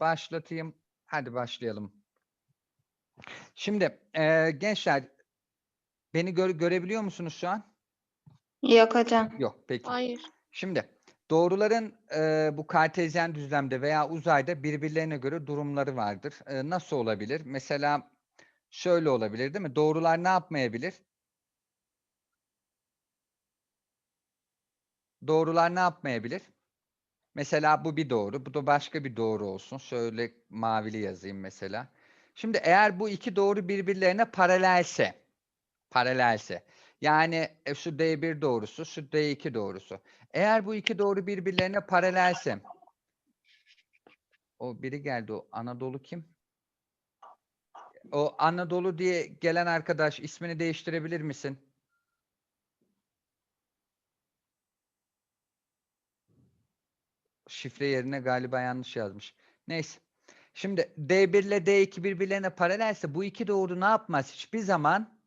başlatayım. Hadi başlayalım. Şimdi eee, gençler beni gör- görebiliyor musunuz şu an? Yok hocam. Yok peki. Hayır. Şimdi doğruların eee, bu kartezyen düzlemde veya uzayda birbirlerine göre durumları vardır. Eee, nasıl olabilir? Mesela şöyle olabilir değil mi? Doğrular ne yapmayabilir? Doğrular ne yapmayabilir? Mesela bu bir doğru, bu da başka bir doğru olsun. Şöyle mavili yazayım mesela. Şimdi eğer bu iki doğru birbirlerine paralelse, paralelse, yani e, şu D1 doğrusu, şu D2 doğrusu. Eğer bu iki doğru birbirlerine paralelse, o biri geldi o Anadolu kim? O Anadolu diye gelen arkadaş ismini değiştirebilir misin? Şifre yerine galiba yanlış yazmış. Neyse. Şimdi D1 ile D2 birbirlerine paralelse bu iki doğru ne yapmaz? Hiçbir zaman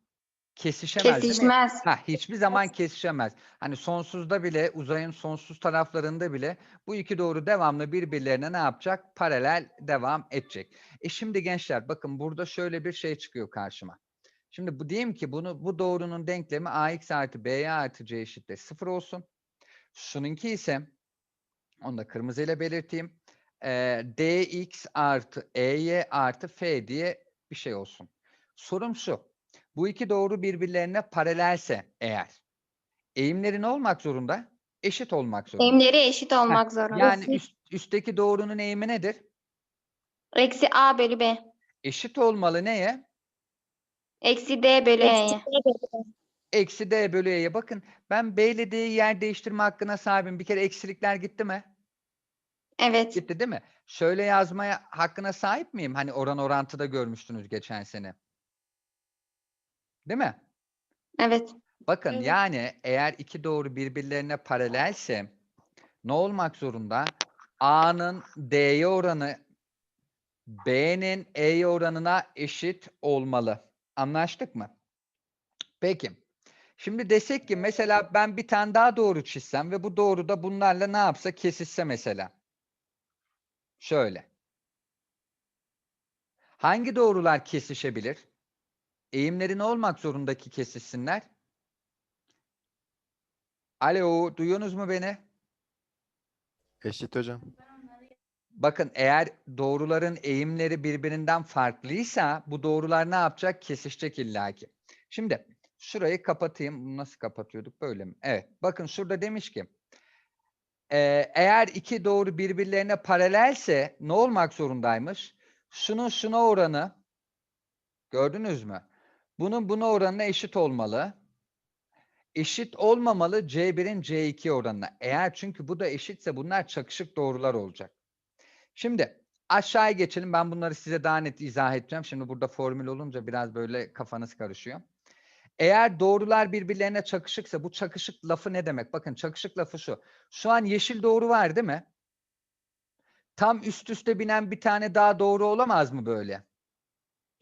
kesişemez? Kesişmez. Ha, hiçbir zaman kesişemez. Hani sonsuzda bile, uzayın sonsuz taraflarında bile bu iki doğru devamlı birbirlerine ne yapacak? Paralel devam edecek. E şimdi gençler bakın burada şöyle bir şey çıkıyor karşıma. Şimdi bu diyeyim ki bunu bu doğrunun denklemi ax artı by artı c eşittir 0 olsun. Şununki ise onu da kırmızıyla belirteyim. Ee, dx artı ey artı f diye bir şey olsun. Sorum şu. Bu iki doğru birbirlerine paralelse eğer eğimleri ne olmak zorunda? Eşit olmak zorunda. Eğimleri eşit olmak zorunda. Yani üst, üstteki doğrunun eğimi nedir? Eksi A bölü B. Eşit olmalı neye? Eksi D bölü E'ye. Eksi d bölü e'ye. Bakın ben b ile d'yi yer değiştirme hakkına sahibim. Bir kere eksilikler gitti mi? Evet. Gitti değil mi? Şöyle yazmaya hakkına sahip miyim? Hani oran orantıda görmüştünüz geçen sene. Değil mi? Evet. Bakın Evet. yani eğer iki doğru birbirlerine paralelse ne olmak zorunda? A'nın D'ye oranı B'nin E'ye oranına eşit olmalı. Anlaştık mı? Peki. Şimdi desek ki mesela ben bir tane daha doğru çizsem ve bu doğru da bunlarla ne yapsa kesişse mesela. Şöyle. Hangi doğrular kesişebilir? Eğimleri ne olmak zorunda ki kesişsinler? Alo, duyuyorsunuz mu beni? Eşit hocam. Bakın eğer doğruların eğimleri birbirinden farklıysa bu doğrular ne yapacak? Kesişecek illaki. Şimdi şurayı kapatayım. Nasıl kapatıyorduk? Böyle mi? Evet. Bakın şurada demiş ki eee, eğer iki doğru birbirlerine paralelse ne olmak zorundaymış? Şunun şuna oranı gördünüz mü? Bunun buna oranına eşit olmalı. Eşit olmamalı C1'in C2 oranına. Eğer çünkü bu da eşitse bunlar çakışık doğrular olacak. Şimdi aşağıya geçelim. Ben bunları size daha net izah edeceğim. Şimdi burada formül olunca biraz böyle kafanız karışıyor. Eğer doğrular birbirlerine çakışıksa bu çakışık lafı ne demek? Bakın çakışık lafı şu. Şu an yeşil doğru var değil mi? Tam üst üste binen bir tane daha doğru olamaz mı böyle?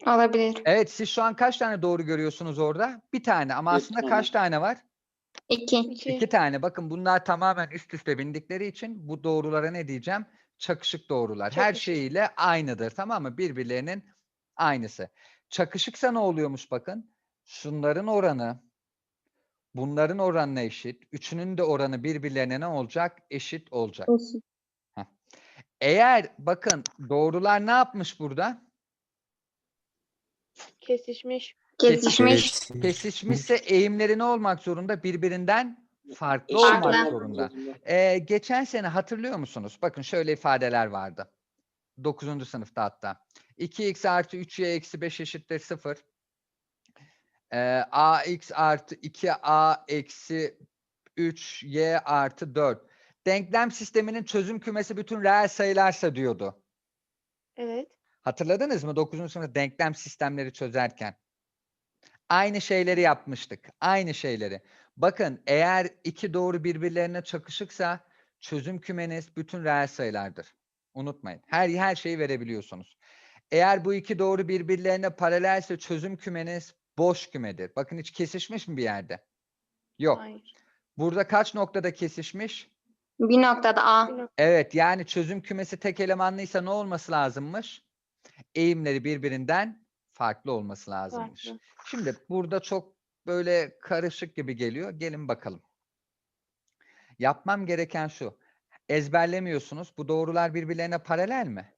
Olabilir. Evet siz şu an kaç tane doğru görüyorsunuz orada? Bir tane ama aslında tane. kaç tane var? İki. İki. İki tane. Bakın bunlar tamamen üst üste bindikleri için bu doğrulara ne diyeceğim? Çakışık doğrular. Her Çakışık. şeyiyle aynıdır tamam mı? Birbirlerinin aynısı. Çakışıksa ne oluyormuş bakın? Şunların oranı bunların oranına eşit. Üçünün de oranı birbirlerine ne olacak? Eşit olacak. Eğer bakın doğrular ne yapmış burada? Kesişmiş. Kesişmiş. Kesişmişse eğimleri ne olmak zorunda? Birbirinden farklı Eşit olmak olmak zorunda. Ee, geçen sene hatırlıyor musunuz? Bakın şöyle ifadeler vardı. 9. sınıfta hatta. 2x artı 3y eksi 5 eşittir 0. Ee, ax artı 2a eksi 3y artı 4. Denklem sisteminin çözüm kümesi bütün reel sayılarsa diyordu. Evet. Hatırladınız mı 9. sınıfta denklem sistemleri çözerken? Aynı şeyleri yapmıştık. Aynı şeyleri. Bakın eğer iki doğru birbirlerine çakışıksa çözüm kümeniz bütün reel sayılardır. Unutmayın. Her her şeyi verebiliyorsunuz. Eğer bu iki doğru birbirlerine paralelse çözüm kümeniz boş kümedir. Bakın hiç kesişmiş mi bir yerde? Yok. Hayır. Burada kaç noktada kesişmiş? Bir noktada A. Evet yani çözüm kümesi tek elemanlıysa ne olması lazımmış? Eğimleri birbirinden farklı olması lazımmış. Farklı. Şimdi burada çok böyle karışık gibi geliyor. Gelin bakalım. Yapmam gereken şu. Ezberlemiyorsunuz. Bu doğrular birbirlerine paralel mi?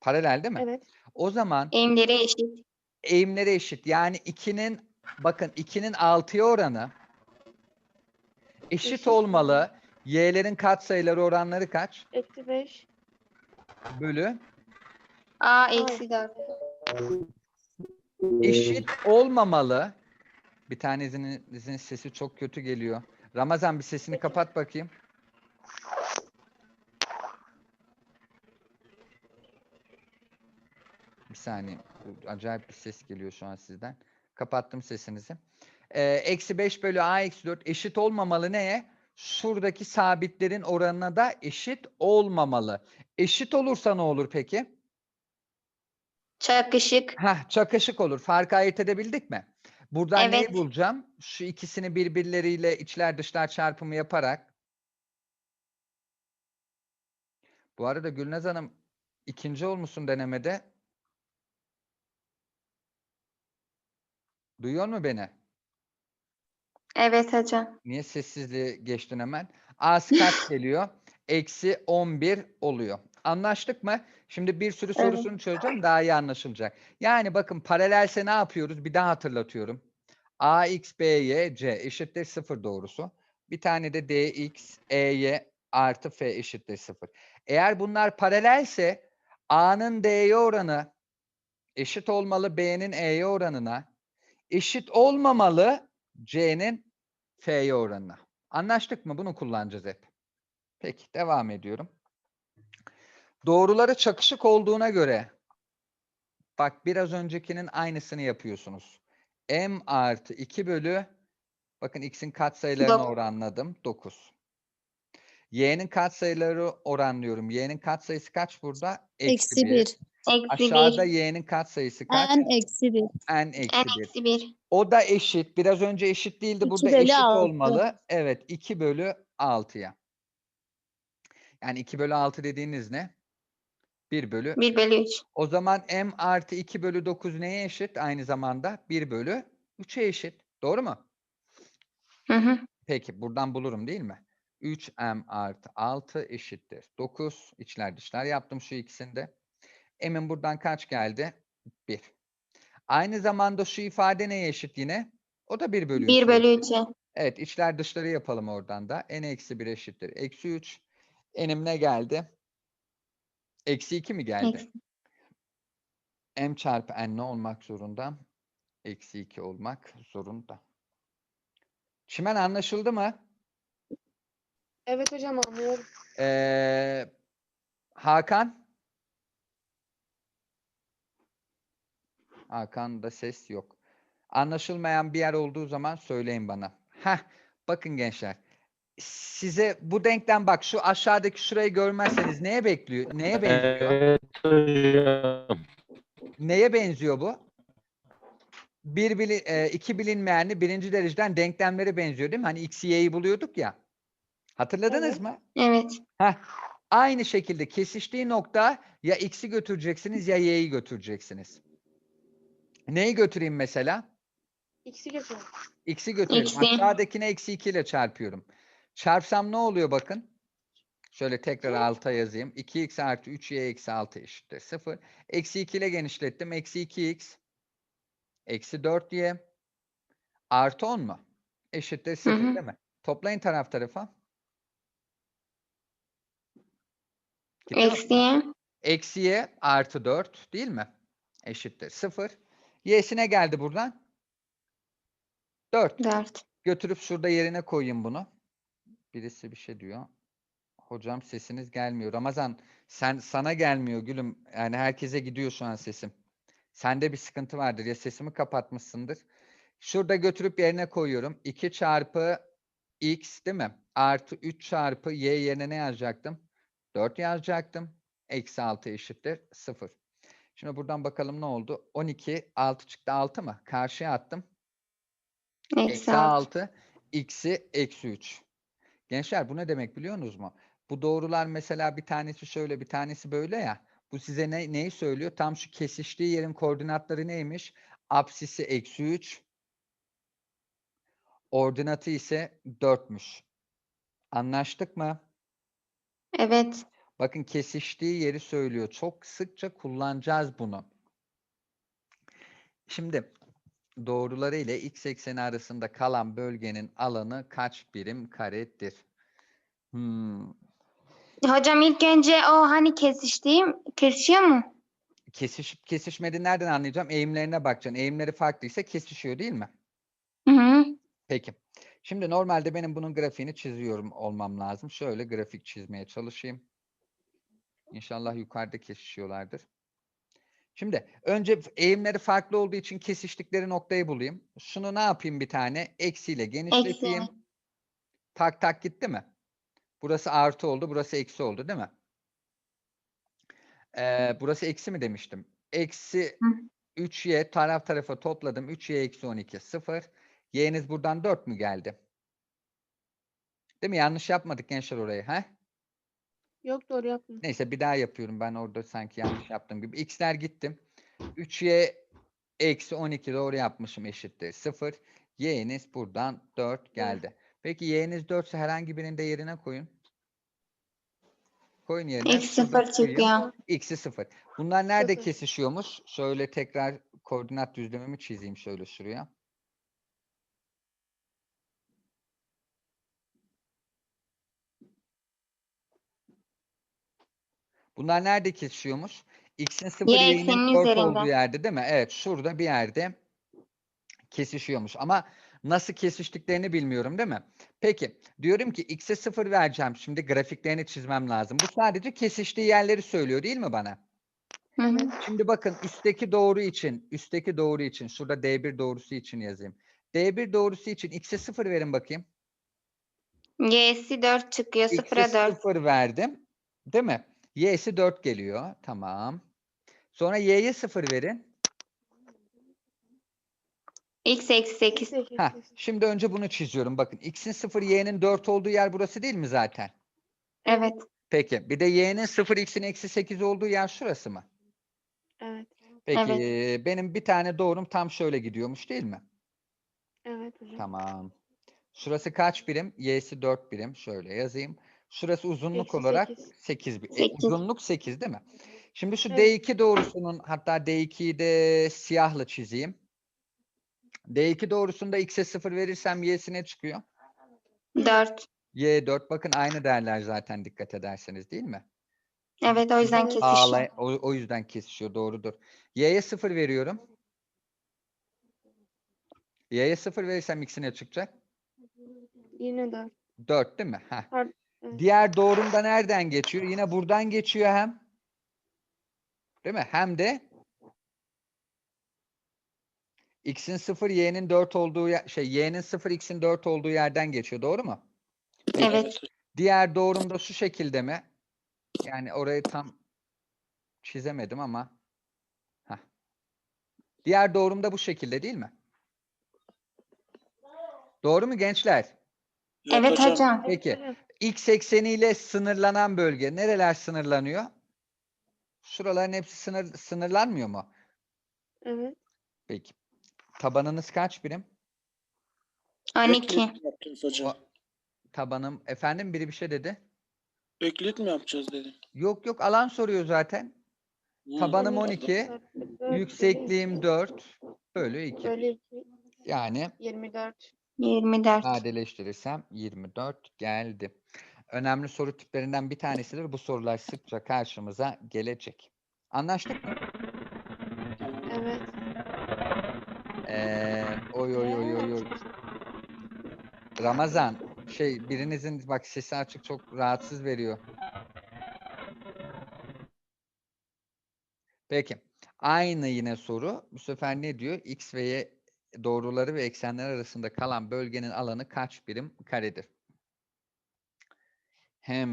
Paralel değil mi? Evet. O zaman Eğimleri eşit. Eğimleri eşit. Yani 2'nin bakın 2'nin 6'ya oranı eşit Eşit. olmalı. Y'lerin katsayıları oranları kaç? Eksi 5. Bölü A eksi 4. eşit olmamalı. Bir tanesinin sesi çok kötü geliyor. Ramazan bir sesini kapat bakayım. Bir saniye. Acayip bir ses geliyor şu an sizden. Kapattım sesinizi. Ee, Eksi 5 bölü a eksi 4 eşit olmamalı neye? Şuradaki sabitlerin oranına da eşit olmamalı. Eşit olursa ne olur peki? Çakışık. Heh, çakışık olur. Farkı ayırt edebildik mi? Buradan neyi Evet. bulacağım? Şu ikisini birbirleriyle içler dışlar çarpımı yaparak. Bu arada Gülnaz Hanım ikinci olmuşsun denemede. Duyuyor mu beni? Evet hocam. Niye sessizliğe geçtin hemen? A'sı kaç geliyor? Eksi 11 oluyor. Anlaştık mı? Şimdi bir sürü Evet. sorusunu çözeceğim daha iyi anlaşılacak. Yani bakın paralelse ne yapıyoruz? Bir daha hatırlatıyorum. AX, BY, C eşittir 0 doğrusu. Bir tane de DX, EY artı F eşittir 0. Eğer bunlar paralelse A'nın D'ye oranı eşit olmalı B'nin E'ye oranına. Eşit olmamalı C'nin F'ye oranına. Anlaştık mı? Bunu kullanacağız hep. Peki devam ediyorum. Doğruları çakışık olduğuna göre bak biraz öncekinin aynısını yapıyorsunuz. M artı 2 bölü bakın x'in katsayılarını oranladım. 9. Y'nin katsayıları oranlıyorum. Y'nin katsayısı kaç burada? Eksi bir. 1. Eksi Aşağıda 1. y'nin katsayısı kaç? En eksi 1. n eksi En 1. eksi 1. O da eşit. Biraz önce eşit değildi. İki Burada bölü eşit altı. olmalı. Evet. 2 bölü 6'ya. Yani 2 bölü 6 dediğiniz ne? 1 bölü. 1 bölü 3. O zaman m artı 2 bölü 9 neye eşit? Aynı zamanda 1 bölü 3'e eşit. Doğru mu? Hı hı. Peki buradan bulurum değil mi? 3m artı 6 eşittir. 9 içler dışlar yaptım şu ikisinde. M'in buradan kaç geldi? 1. Aynı zamanda şu ifade neye eşit yine? O da 1 bölü 1 3'e bölü eşit. 3'e. Evet içler dışları yapalım oradan da. n eksi 1 eşittir. Eksi 3. N'im ne geldi? Eksi 2 mi geldi? Eksi. m çarpı n ne olmak zorunda? Eksi 2 olmak zorunda. Çimen anlaşıldı mı? Evet hocam anlıyorum. Ee, Hakan? Hakan'da ses yok. Anlaşılmayan bir yer olduğu zaman söyleyin bana. Heh, bakın gençler. Size bu denklem bak şu aşağıdaki şurayı görmezseniz neye bekliyor? Neye benziyor? Evet hocam. Neye benziyor bu? Bir bili, e, iki bilinmeyenli birinci dereceden denklemlere benziyor değil mi? Hani x, y'yi buluyorduk ya. Hatırladınız Evet. mı? Evet. Heh, aynı şekilde kesiştiği nokta ya x'i götüreceksiniz ya y'yi götüreceksiniz. Neyi götüreyim mesela? X'i götürün. X'i götüreyim. X'i. Aşağıdakine eksi 2 ile çarpıyorum. Çarpsam ne oluyor bakın? Şöyle tekrar alta yazayım. 2x artı 3y eksi 6 eşittir 0. Eksi 2 ile genişlettim. Eksi 2x eksi 4y artı 10 mu? Eşittir 0 hı. değil mi? Toplayın taraf tarafa. Eksiye. Eksiye artı 4 değil mi? Eşittir 0. Y'sine geldi buradan. 4. 4. Götürüp şurada yerine koyayım bunu. Birisi bir şey diyor. Hocam sesiniz gelmiyor. Ramazan sen sana gelmiyor gülüm. Yani herkese gidiyor şu an sesim. Sende bir sıkıntı vardır ya sesimi kapatmışsındır. Şurada götürüp yerine koyuyorum. 2 çarpı x değil mi? Artı 3 çarpı y yerine ne yazacaktım? 4 yazacaktım. Eksi 6 eşittir 0. Şimdi buradan bakalım ne oldu? 12, 6 çıktı 6 mı? Karşıya attım. Eksi Eksi 6. 6, x'i eksi 3. Gençler bu ne demek biliyorsunuz mu? Bu doğrular mesela bir tanesi şöyle bir tanesi böyle ya. Bu size ne, neyi söylüyor? Tam şu kesiştiği yerin koordinatları neymiş? Apsisi eksi 3. Ordinatı ise 4'müş. Anlaştık mı? Evet. Bakın kesiştiği yeri söylüyor. Çok sıkça kullanacağız bunu. Şimdi doğruları ile x ekseni arasında kalan bölgenin alanı kaç birim karedir? Hmm. Hocam ilk önce o hani kesiştiğim kesişiyor mu? Kesişip kesişmediğini nereden anlayacağım? Eğimlerine bakacaksın. Eğimleri farklıysa kesişiyor değil mi? Hı hı. Peki. Şimdi normalde benim bunun grafiğini çiziyorum olmam lazım. Şöyle grafik çizmeye çalışayım. İnşallah yukarıda kesişiyorlardır. Şimdi önce eğimleri farklı olduğu için kesiştikleri noktayı bulayım. Şunu ne yapayım bir tane? Eksiyle genişleteyim. Tak tak gitti mi? Burası artı oldu, burası eksi oldu değil mi? Ee, burası eksi mi demiştim? Eksi Hı. 3y taraf tarafa topladım. 3y eksi 12 0. Y'niz buradan 4 mü geldi? Değil mi? Yanlış yapmadık gençler orayı. He? Yok doğru yaptın. Neyse bir daha yapıyorum. Ben orada sanki yanlış yaptığım gibi. X'ler gittim. 3y eksi 12 doğru yapmışım eşittir 0. Y'niz buradan 4 geldi. Peki y'niz 4 ise herhangi birinde yerine koyun. Koyun yerine. X Şurada sıfır koyayım. çıkıyor. X'i 0. Bunlar nerede Sıfır. kesişiyormuş? Şöyle tekrar koordinat düzlemimi çizeyim şöyle şuraya. Bunlar nerede kesişiyormuş? X'in 0 Y y'nin ekseninin 4 üzerinde. olduğu yerde değil mi? Evet şurada bir yerde kesişiyormuş. Ama nasıl kesiştiklerini bilmiyorum değil mi? Peki diyorum ki X'e 0 vereceğim. Şimdi grafiklerini çizmem lazım. Bu sadece kesiştiği yerleri söylüyor değil mi bana? Hı hı. Şimdi bakın üstteki doğru için, üstteki doğru için, şurada D1 doğrusu için yazayım. D1 doğrusu için x'e 0 verin bakayım. Y'si 4 çıkıyor. X'e 0'a 4. 0 verdim. Değil mi? Y'si 4 geliyor. Tamam. Sonra y'ye 0 verin. X eksi 8. Ha, şimdi önce bunu çiziyorum. Bakın x'in 0, y'nin 4 olduğu yer burası değil mi zaten? Evet. Peki. Bir de y'nin 0, x'in eksi 8 olduğu yer şurası mı? Evet. Peki. Evet. Benim bir tane doğrum tam şöyle gidiyormuş değil mi? Evet hocam. Tamam. Şurası kaç birim? Y'si 4 birim. Şöyle yazayım. Şurası uzunluk Eksi olarak sekiz. 8 birim. Sekiz. uzunluk 8 değil mi? Şimdi şu Evet. D2 doğrusunun hatta D2'yi de siyahla çizeyim. D2 doğrusunda x'e 0 verirsem y'sine çıkıyor. 4. Y 4 bakın aynı değerler zaten dikkat ederseniz değil mi? Evet o yüzden kesişiyor. Ağlay o, o yüzden kesişiyor doğrudur. Y'ye 0 veriyorum. Y'ye 0 verirsem x'ine çıkacak. Yine dört. 4 değil mi? Heh. Evet. Diğer doğrum da nereden geçiyor? Yine buradan geçiyor hem. Değil mi? Hem de x'in 0, y'nin 4 olduğu yer- şey y'nin 0, x'in 4 olduğu yerden geçiyor. Doğru mu? Evet. Diğer doğrum da şu şekilde mi? Yani orayı tam çizemedim ama. Heh. Diğer doğrum da bu şekilde değil mi? Doğru mu gençler? Evet hocam. Peki. X ekseniyle sınırlanan bölge nereler sınırlanıyor? Şuraların hepsi sınır sınırlanmıyor mu? Evet. Peki. Tabanınız kaç birim? 12. yapacağız hocam? Tabanım efendim biri bir şey dedi. Eklit mi yapacağız dedim. Yok yok alan soruyor zaten. Tabanım On 12, Dört bölü yüksekliğim iki 4 bölü 2. Bölü 2. Yani 24. 24. sadeleştirirsem 24 geldi. Önemli soru tiplerinden bir tanesidir. Bu sorular sıkça karşımıza gelecek. Anlaştık mı? Evet. Ee, oy oy oy oy oy. Ramazan, şey birinizin bak sesi açık çok rahatsız veriyor. Peki. Aynı yine soru. Bu sefer ne diyor? X ve Y doğruları ve eksenler arasında kalan bölgenin alanı kaç birim karedir? Hem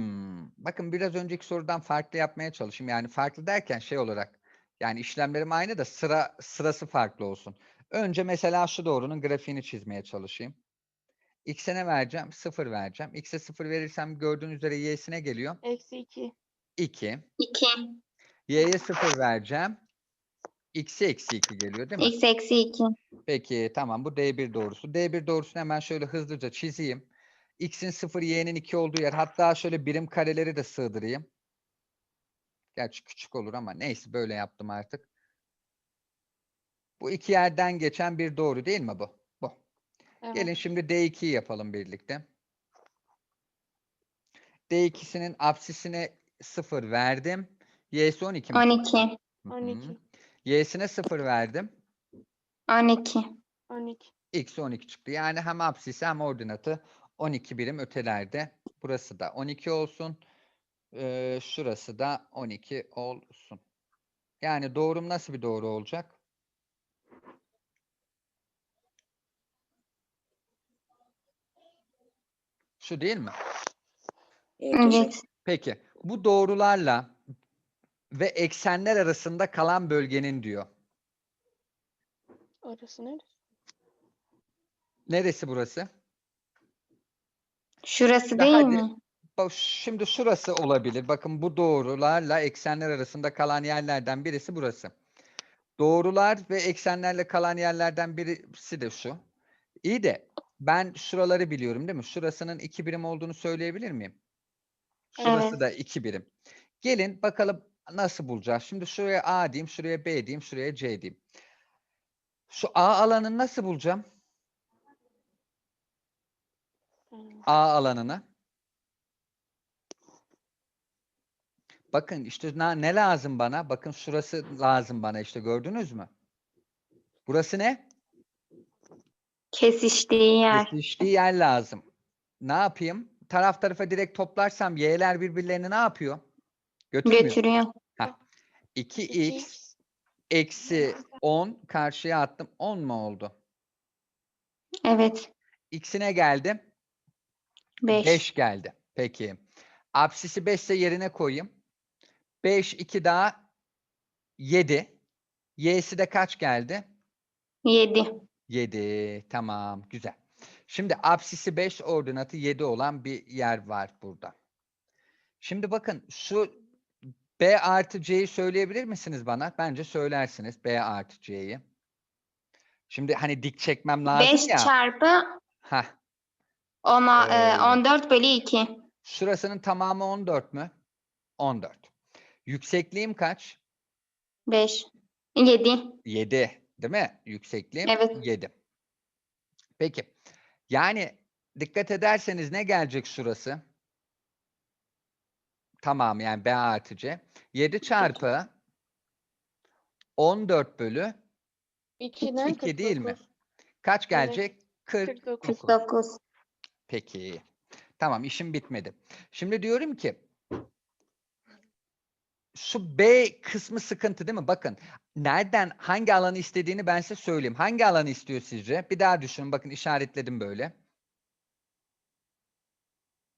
bakın biraz önceki sorudan farklı yapmaya çalışayım. Yani farklı derken şey olarak yani işlemlerim aynı da sıra sırası farklı olsun. Önce mesela şu doğrunun grafiğini çizmeye çalışayım. X'e ne vereceğim? 0 vereceğim. X'e 0 verirsem gördüğünüz üzere Y'sine geliyor. Eksi 2. 2. 2. Y'ye 0 vereceğim. X'e eksi 2 geliyor değil mi? X eksi 2. Peki tamam bu D1 doğrusu. D1 doğrusunu hemen şöyle hızlıca çizeyim. X'in 0, Y'nin 2 olduğu yer. Hatta şöyle birim kareleri de sığdırayım. Gerçi küçük olur ama neyse böyle yaptım artık. Bu iki yerden geçen bir doğru değil mi bu? Bu. Evet. Gelin şimdi D2'yi yapalım birlikte. D2'sinin apsisine 0 verdim. Y'si 12 mi? 12. Hı hı. 12. Y'sine 0 verdim. 12. 12. X 12 çıktı. Yani hem apsisi hem ordinatı 12 birim ötelerde. Burası da 12 olsun. Ee, şurası da 12 olsun. Yani doğrum nasıl bir doğru olacak? Şu değil mi? Evet. Peki bu doğrularla ve eksenler arasında kalan bölgenin diyor. Orası neresi? Neresi burası? Şurası Ya değil mi? Şimdi şurası olabilir. Bakın bu doğrularla eksenler arasında kalan yerlerden birisi burası. Doğrular ve eksenlerle kalan yerlerden birisi de şu. İyi de ben şuraları biliyorum değil mi? Şurasının iki birim olduğunu söyleyebilir miyim? Şurası Evet. da iki birim. Gelin bakalım nasıl bulacağız. Şimdi şuraya A diyeyim, şuraya B diyeyim, şuraya C diyeyim. Şu A alanını nasıl bulacağım? Hmm. A alanını. Bakın işte ne lazım bana? Bakın şurası lazım bana işte gördünüz mü? Burası ne? Kesiştiği yer. Kesiştiği yer lazım. Ne yapayım? Taraf tarafa direkt toplarsam y'ler birbirlerini ne yapıyor? Götürmüyor. Götürüyor. 2x 2x. eksi 10 karşıya attım. 10 mu oldu? Evet. X'ine geldi. 5. 5 geldi. Peki. Apsisi 5 ise yerine koyayım. 5, 2 daha 7. Y'si de kaç geldi? 7. 7. Tamam. Güzel. Şimdi apsisi 5, ordinatı 7 olan bir yer var burada. Şimdi bakın şu B artı C'yi söyleyebilir misiniz bana? Bence söylersiniz B artı C'yi. Şimdi hani dik çekmem lazım 5 ya. çarpı Heh. ona, e, Öyle. 14 bölü 2. Şurasının tamamı 14 mü? 14. Yüksekliğim kaç? 5. 7. 7. Değil mi? Yüksekliğim Evet. 7. Peki. Yani dikkat ederseniz ne gelecek şurası? Tamam yani B artı C. 7 çarpı 14 bölü 2'den 2 değil mi? 49. Kaç Evet. gelecek? 49. 49. Peki. Tamam işim bitmedi. Şimdi diyorum ki şu B kısmı sıkıntı değil mi? Bakın nereden hangi alanı istediğini ben size söyleyeyim. Hangi alanı istiyor sizce? Bir daha düşünün. Bakın işaretledim böyle.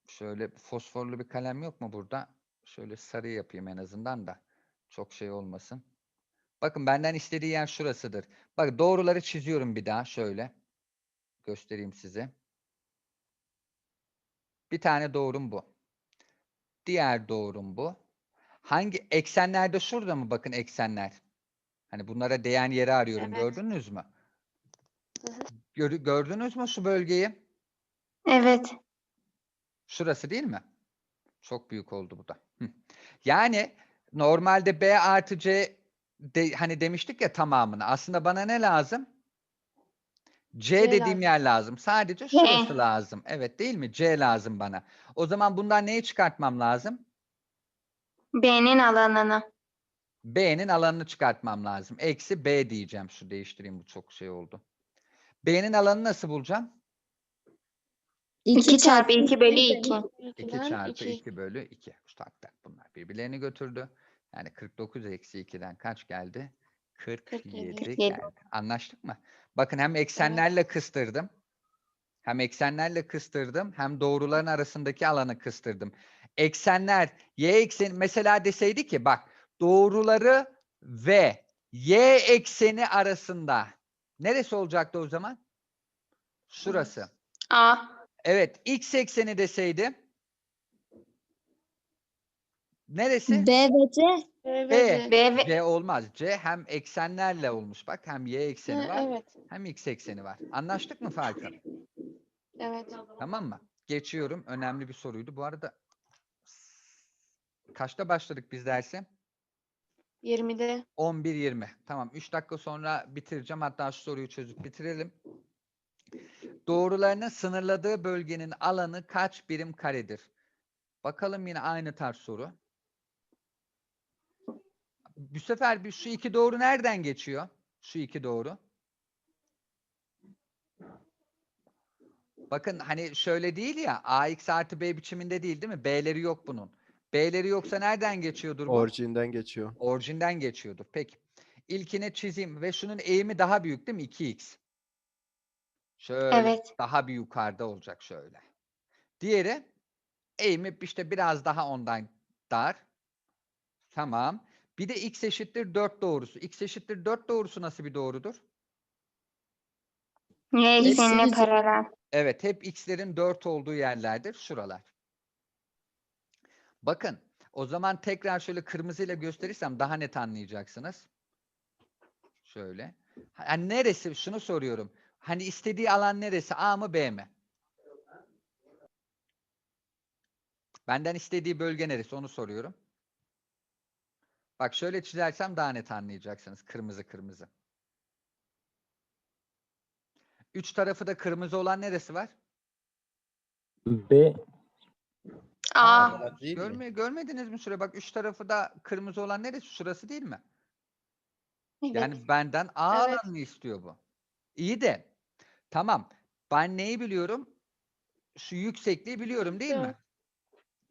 Şöyle fosforlu bir kalem yok mu burada? Şöyle sarı yapayım en azından da. Çok şey olmasın. Bakın benden istediği yer şurasıdır. Bak doğruları çiziyorum bir daha şöyle. Göstereyim size. Bir tane doğrum bu. Diğer doğrum bu. Hangi eksenlerde şurada mı bakın eksenler? Hani bunlara değen yeri arıyorum. Evet. Gördünüz mü? Gör- gördünüz mü şu bölgeyi? Evet. Şurası değil mi? Çok büyük oldu bu da. Yani normalde B artı C de, hani demiştik ya tamamını. Aslında bana ne lazım? C, C dediğim lazım. yer lazım. Sadece şurası lazım. Evet değil mi? C lazım bana. O zaman bundan neyi çıkartmam lazım? B'nin alanını. B'nin alanını çıkartmam lazım. Eksi B diyeceğim. Şu değiştireyim bu çok şey oldu. B'nin alanını nasıl bulacağım? 2 çarpı 2 bölü 2. 2 2'den çarpı 2. 2 bölü 2. Tak tak bunlar birbirlerini götürdü. Yani 49 eksi 2'den kaç geldi? 47, 47. geldi. Anlaştık mı? Bakın hem eksenlerle kıstırdım. Hem eksenlerle kıstırdım hem doğruların arasındaki alanı kıstırdım. Eksenler y ekseni mesela deseydi ki bak doğruları ve y ekseni arasında neresi olacaktı o zaman? Şurası. A. Evet. X ekseni deseydi. Neresi? B ve C. B B. ve C. B ve C olmaz. C hem eksenlerle olmuş bak. Hem y ekseni Ha, var Evet. hem x ekseni var. Anlaştık mı Falcon? Evet. Tamam mı? Geçiyorum. Önemli bir soruydu. Bu arada kaçta başladık biz derse? 20'de 11.20. Tamam. 3 dakika sonra bitireceğim. Hatta şu soruyu çözüp bitirelim. Doğrularının sınırladığı bölgenin alanı kaç birim karedir? Bakalım yine aynı tarz soru. Bu sefer bir şu iki doğru nereden geçiyor? Şu iki doğru. Bakın hani şöyle değil ya ax artı b biçiminde değil değil mi? B'leri yok bunun. B'leri yoksa nereden geçiyordur bu? Orijinden geçiyor. Orijinden geçiyordur. Peki. İlkini çizeyim ve şunun eğimi daha büyük değil mi? 2x. Şöyle Evet. daha bir yukarıda olacak şöyle. Diğeri eğimi işte biraz daha ondan dar. Tamam. Bir de x eşittir 4 doğrusu. x eşittir 4 doğrusu nasıl bir doğrudur? Y eksenine Hepsi- paralel. Evet, hep x'lerin 4 olduğu yerlerdir şuralar. Bakın, o zaman tekrar şöyle kırmızıyla gösterirsem daha net anlayacaksınız. Şöyle. Yani neresi? Şunu soruyorum. Hani istediği alan neresi? A mı B mi? Benden istediği bölge neresi? Onu soruyorum. Bak şöyle çizersem daha net anlayacaksınız. Kırmızı kırmızı. Üç tarafı da kırmızı olan neresi var? B A. Değil mi? Görme, görmediniz mi şuraya? Bak üç tarafı da kırmızı olan neresi? Şurası değil mi? Evet. Yani benden A Evet. alanını istiyor bu. İyi de tamam. Ben neyi biliyorum? Şu yüksekliği biliyorum değil mi? Evet.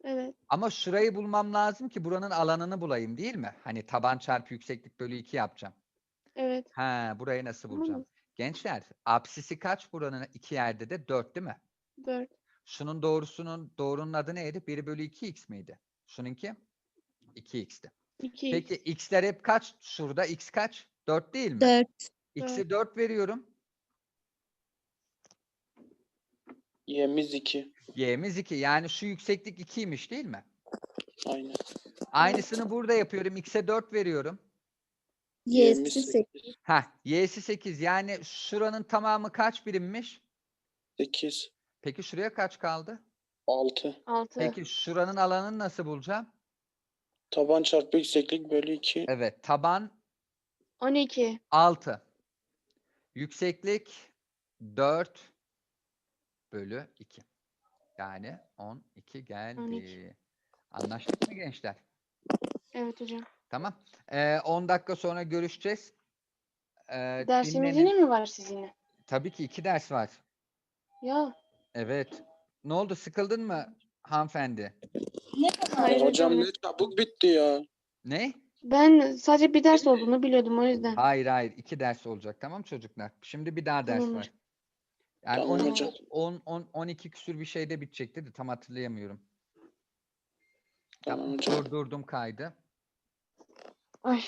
Evet. Ama şurayı bulmam lazım ki buranın alanını bulayım değil mi? Hani taban çarpı yükseklik bölü 2 yapacağım. Evet. Ha, burayı nasıl Tamam. bulacağım? Gençler, apsisi kaç buranın iki yerde de? 4 değil mi? 4. Şunun doğrusunun doğrunun adı neydi? 1 bölü 2x miydi? Şununki 2x'ti. 2. Peki x'ler hep kaç? Şurada x kaç? 4 değil mi? 4. X'i 4 veriyorum. Y'miz 2. Y'miz 2. Yani şu yükseklik 2'ymiş değil mi? Aynen. Aynısını burada yapıyorum. X'e 4 veriyorum. Y'si 8. 8. Heh, Y'si 8. Yani şuranın tamamı kaç birimmiş? 8. Peki şuraya kaç kaldı? 6. 6. Peki şuranın alanını nasıl bulacağım? Taban çarpı yükseklik bölü 2. Evet, taban 12. 6. Yükseklik 4 bölü 2. Yani 12 geldi. 12. Anlaştık mı gençler? Evet hocam. Tamam. Ee, 10 dakika sonra görüşeceğiz. Ee, Dersimiz dinlenin. yine mi var sizinle? Tabii ki iki ders var. Ya. Evet. Ne oldu? Sıkıldın mı hanımefendi? Hayır hocam hocam. ne çabuk bitti ya. Ne? Ben sadece bir ders olduğunu biliyordum o yüzden. Hayır hayır. iki ders olacak. Tamam çocuklar. Şimdi bir daha ders Tamam var. hocam. Yani Tamam 12, hocam. 10, 10, 12 küsür bir şeyde bitecekti de tam hatırlayamıyorum. Tamam hocam. Durdurdum kaydı. Ay.